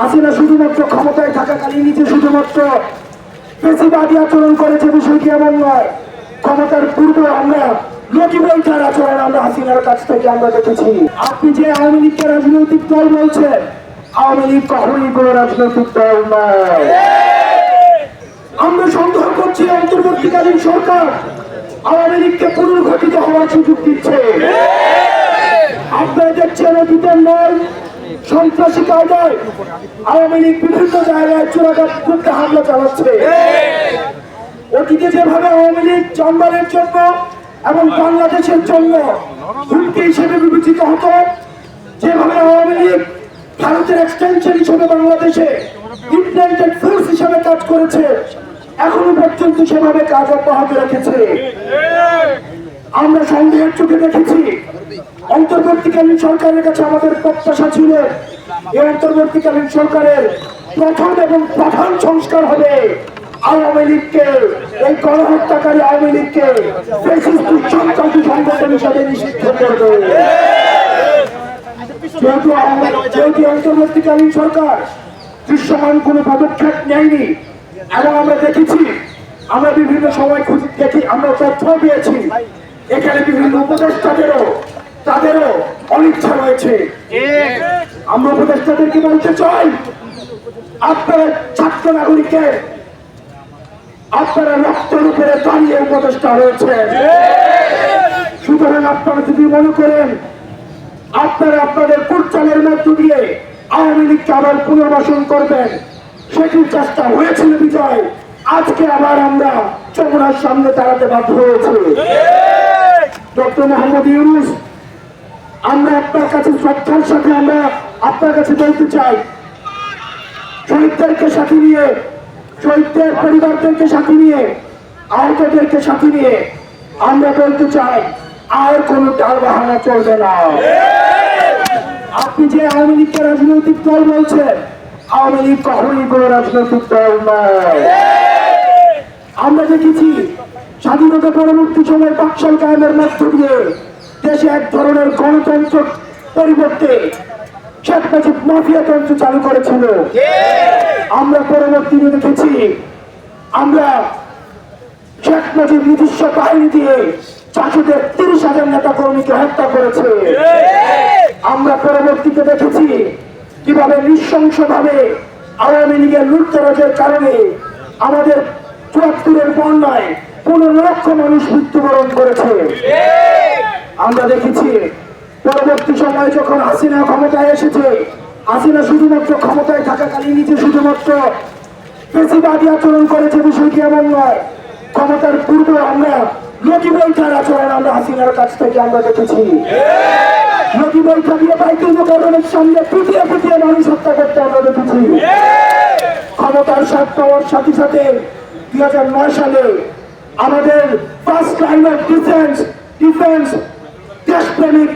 হাসিনা শুধুমাত্র ক্ষমতায় থাকাকালীন নিজে শুধুমাত্র বেশিবাদী আচরণ করেছে বিষয়টি এমন নয়। ক্ষমতার পূর্বে আমরা আচরণ আমরা হাসিনার কাছ থেকে আমরা দেখেছি। আপনি যে আওয়ামী রাজনৈতিক দল বলছেন কখনই রাজনৈতিক দল আমরা করছি অন্তর্বর্তীকালীন সরকার আওয়ামী পুনর্গঠিত হওয়ার সুযোগ দিচ্ছে। আপনারা দেখছেন অতীতের নয় সন্ত্রাসী কায়দায় আওয়ামী লীগ বিভিন্ন জায়গায় চোরাঘাট করতে হামলা চালাচ্ছে। অতীতে যেভাবে আওয়ামী লীগ জঙ্গলের জন্য এবং বাংলাদেশের জন্য হুমকি হিসেবে বিবেচিত হতো, যেভাবে আওয়ামী লীগ ভারতের এক্সটেনশন হিসেবে বাংলাদেশে ইমপ্ল্যান্টেড ফোর্স হিসেবে কাজ করেছে, এখনও পর্যন্ত সেভাবে কাজ অব্যাহত রেখেছে। আমরা সন্দেহের চোখে দেখেছি অন্তর্বর্তীকালীন সরকারের কাছে আমাদের প্রত্যাশা ছিল, এই অন্তর্বর্তীকালীন সরকারের প্রথম এবং প্রধান সংস্কার হবে আওয়ামী লীগকে, এই গণহত্যাকারী আওয়ামী লীগকে সন্ত্রাসী সংগঠন হিসাবে নিষিদ্ধ করবে। যেহেতু যেহেতু অন্তর্বর্তীকালীন সরকার দৃশ্যমান কোনো পদক্ষেপ নেয়নি, এবং আমরা দেখেছি, আমরা বিভিন্ন সময় দেখি, আমরা তথ্য পেয়েছি, এখানে বিভিন্ন উপদেষ্টাদেরও তাদেরও অনিচ্ছা রয়েছে। আমরা উপদেষ্টাদেরকে বলতে চাই, আপনারা ছাত্র নাগরিকের আপনারা রক্তের উপরে দাঁড়িয়ে উপদেষ্টা হয়েছে সুতরাং আপনারা যদি মনে করেন, আপনারা আপনাদের কুটচালের মধ্য দিয়ে আওয়ামী লীগকে আবার পুনর্বাসন করবেন, সেটির চেষ্টা হয়েছিল বিজয়। আজকে আবার আমরা যমুনার সামনে দাঁড়াতে বাধ্য হয়েছে। ডক্টর মোহাম্মদ ইউনুস আমরা আপনার কাছে শ্রদ্ধার সাথে আমরা আপনার কাছে বলতে চাই। শহীদদেরকে সাথে নিয়ে, শহীদদের পরিবারদেরকে সাথে নিয়ে, আহতদেরকে সাথে নিয়ে আমরা বলতে চাই, আর কোন ডাল বাহানা চলবে না। আপনি যে আওয়ামী লীগকে রাজনৈতিক দল বলছেন, আওয়ামী লীগ কখনই কোন রাজনৈতিক দল নয়। আমরা দেখেছি, স্বাধীনতা পরবর্তী সময় বাকশাল কায়েমের মধ্য দিয়ে দেশে এক ধরনের গণতন্ত্র পরিবর্তে শেখ মুজিব মাফিয়া তন্ত্র চালু করেছিল। আমরা পরবর্তীতে দেখেছি, আমরা শেখ মুজিব নিজস্ব বাহিনী দিয়ে চাষিদের তিরিশ হাজার নেতা কর্মীকে হত্যা করেছে। আমরা পরবর্তীতে দেখেছি, কীভাবে নৃশংস ভাবে আওয়ামী লীগের লুটতরাজের কারণে আমাদের চুয়াত্তরের বন্যায় পনেরো লক্ষ মানুষ মৃত্যুবরণ করেছে। আমরা দেখেছি, পরবর্তী সময়ে যখন হাসিনা ক্ষমতায় এসেছে, হাসিনা শুধুমাত্র ক্ষমতায় থাকাকালীন নিজে শুধুমাত্র বেশিবাদী আচরণ করেছে বিষয়টি এমন নয়, ক্ষমতার পূর্বে আমরা লোকি বৈঠার আচরণ আমরা হাসিনার কাছ থেকে আমরা দেখেছি। লোকি বৈঠা দিয়ে বাইতুল মোকাররমের সামনে পিটিয়ে পিটিয়ে মানুষ হত্যা করতে আমরা দেখেছি। ক্ষমতার স্বাদ পাওয়ার সাথে সাথে দুই হাজার নয় সালে আমাদের first line of defence defence দেশপ্রেমিক,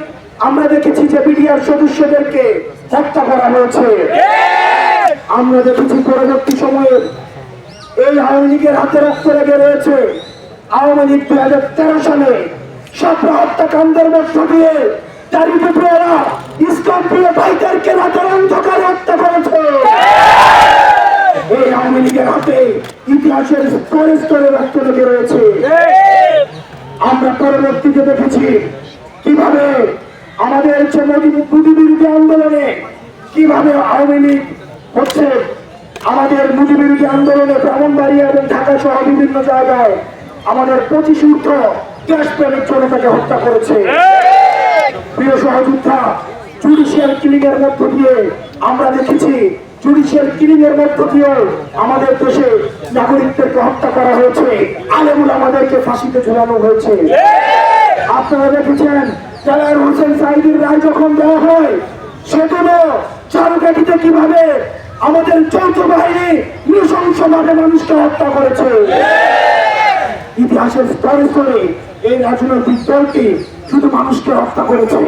আমরা দেখেছি যে বিডিআর সদস্যদেরকে হত্যা করা হয়েছে। আমরা দেখেছি পরবর্তী সময়ে এই আওয়ামী লীগের হাতে রক্ত লেগে রয়েছে। আওয়ামী লীগ দুই হাজার তেরো সালে সাপড়া হত্যাকাণ্ডের মধ্য দিয়ে ইসলাম প্রিয় ভাইদেরকে রাতের হত্যা করেছে। এই আওয়ামী লীগের হাতে ইতিহাসের স্তরে স্তরে রক্ত লেগে রয়েছে। আমরা পরবর্তীতে দেখেছি কীভাবে আমাদের যে মোদী আন্দোলনে কীভাবে আওয়ামী লীগ হচ্ছে আমাদের মোদী বিরোধী আন্দোলনে ব্রাহ্মণবাড়িয়া এবং ঢাকা সহ বিভিন্ন জায়গায় আমাদের পঁচিশ ঊর্ধ্ব দেশপ্রেমিক জনতাকে হত্যা করেছে। প্রিয় সহযোদ্ধা, জুডিশিয়াল কিলিং এর মধ্য দিয়ে আমরা দেখেছি, জুডিশিয়াল কিলিং এর মধ্য দিয়েও আমাদের দেশে নাগরিকদেরকে হত্যা করা হয়েছে। আলেমুল আমাদেরকে ফাঁসিতে ঝুলানো হয়েছে। আপনারা দেখেছেন জেলার হোসেন সাহিদির রায় যখন দেওয়া হয় সেগুলো চারুকাঠিতে কীভাবে আমাদের যৌথ বাহিনী নৃশংসভাবে মানুষকে হত্যা করেছে? ইতিহাসের স্তরে স্তরে এই রাজনৈতিক দলটি শুধু মানুষকে হত্যা করেছে।